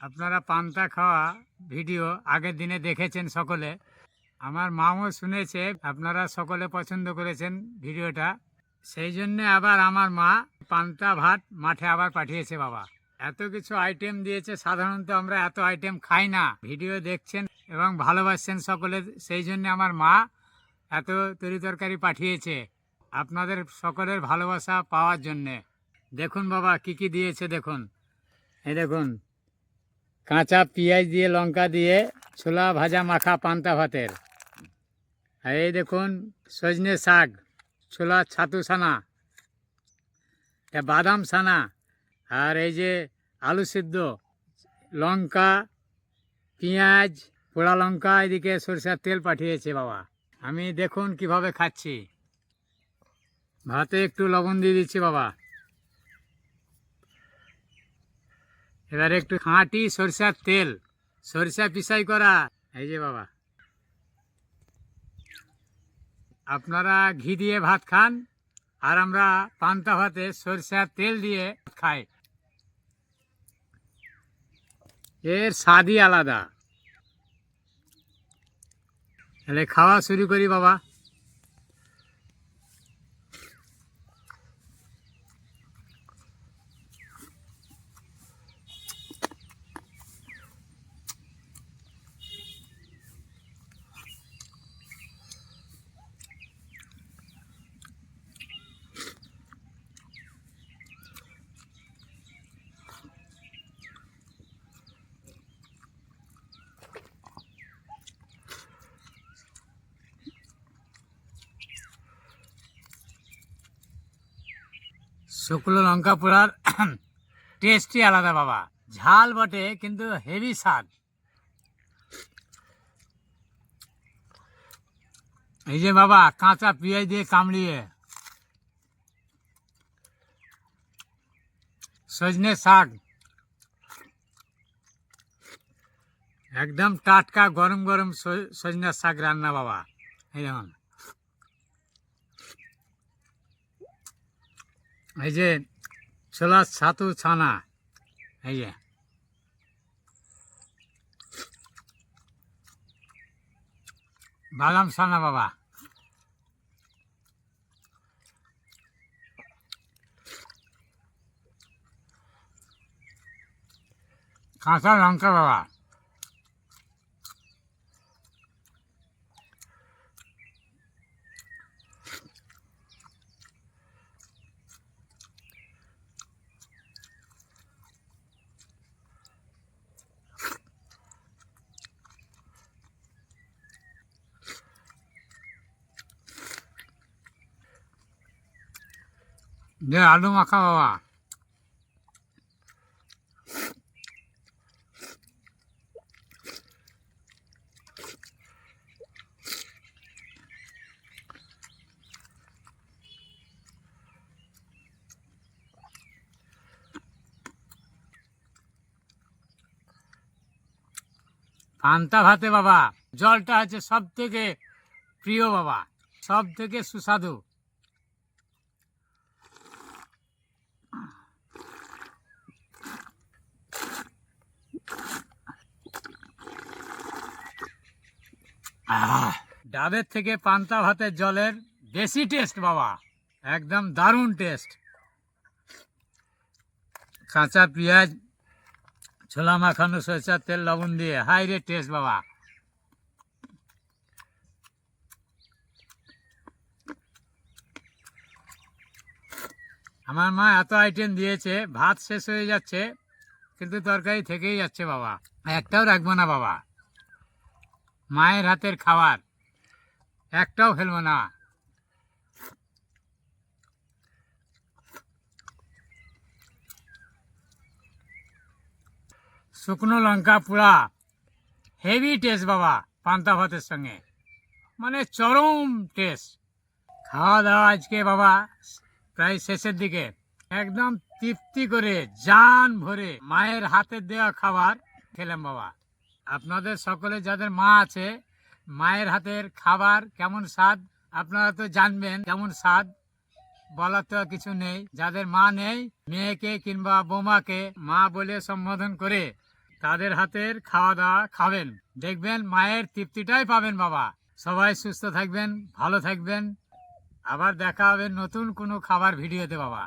আপনারা পান্তা খাওয়া ভিডিও আগের দিনে দেখেছেন সকলে। আমার মাও শুনেছে, আপনারা সকলে পছন্দ করেছেন ভিডিওটা। সেই জন্যে আবার আমার মা পান্তা ভাত মাঠে আবার পাঠিয়েছে বাবা। এত কিছু আইটেম দিয়েছে, সাধারণত আমরা এত আইটেম খাই না। ভিডিও দেখছেন এবং ভালোবাসছেন সকলে, সেই জন্য আমার মা এত তরি তরকারি পাঠিয়েছে আপনাদের সকলের ভালোবাসা পাওয়ার জন্যে। দেখুন বাবা, কি কি দিয়েছে দেখুন। এই দেখুন কাঁচা পেঁয়াজ দিয়ে, লঙ্কা দিয়ে, ছোলা ভাজা মাখা পান্তা ভাতের। আর এই দেখুন, সজনে শাক, ছোলা ছাতু এটা বাদাম ছানা, আর এই যে আলু সিদ্ধ, লঙ্কা, পেঁয়াজ, পোড়া লঙ্কা, এদিকে সরষের তেল পাঠিয়েছে বাবা। আমি দেখুন কীভাবে খাচ্ছি। ভাতে একটু লবণ দিয়ে দিচ্ছি বাবা। এবারে একটু খাঁটি সরিষার তেল। সরিষা পিসাই করা। এই যে বাবা। আপনারা ঘি দিয়ে ভাত খান আর আমরা পান্তা ভাতে সরিষার তেল দিয়ে খাই। এর স্বাদই আলাদা। তাহলে খাওয়া শুরু করি বাবা। শুকনো লঙ্কা পোড়ার টেস্টই আলাদা বাবা। ঝাল বটে, কিন্তু হেভি স্বাদ। এই যে বাবা, কাঁচা পেঁয়াজ দিয়ে কামড়িয়ে। সজনে শাক। একদম টাটকা গরম গরম সজনে শাক রান্না বাবা। এই দেখুন। এই যে ছোলার ছাতু ছানা এই যে। বাদাম ছানা বাবা। কাঁচা লঙ্কা বাবা। যে আলু মাখা বাবা পান্তা ভাতে বাবা জলটা হচ্ছে সব থেকে প্রিয় বাবা সব থেকে সুস্বাদু ডাবের থেকে পান্তা ভাতের জলের বেশি টেস্ট, বাবা। একদম দারুণ টেস্ট। কাঁচা পেঁয়াজ, ছোলা মাখানো সরষার তেল, লবণ দিয়ে। হাই রে টেস্ট, বাবা। আমার মা এত আইটেম দিয়েছে, ভাত শেষ হয়ে যাচ্ছে, কিন্তু তরকারি থেকেই যাচ্ছে, বাবা। একটাও রাখব না, বাবা। মায়ের হাতের খাবার। একটাও ফেলব না। শুকনো লঙ্কা পোড়া। হেভি টেস্ট বাবা, পান্তা ভাতের সঙ্গে। মানে চরম টেস্ট খাওয়া দাওয়া আজকে বাবা, প্রায় শেষের দিকে। একদম তৃপ্তি করে, জান ভরে মায়ের হাতের দেওয়া খাবার খেলাম বাবা। আপনাদের সকলে যাদের মা আছে, মায়ের হাতের খাবার কেমন স্বাদ, আপনারা তো জানবেন কেমন স্বাদ, বলার তো কিছু নেই। যাদের মা নেই, মেয়েকে কিংবা বোমাকে মা বলে সম্বোধন করে তাদের হাতের খাওয়া দাওয়া খাবেন। দেখবেন মায়ের তৃপ্তিটাই পাবেন বাবা। সবাই সুস্থ থাকবেন, ভালো থাকবেন। আবার দেখা হবে নতুন কোনো খাবার ভিডিওতে বাবা।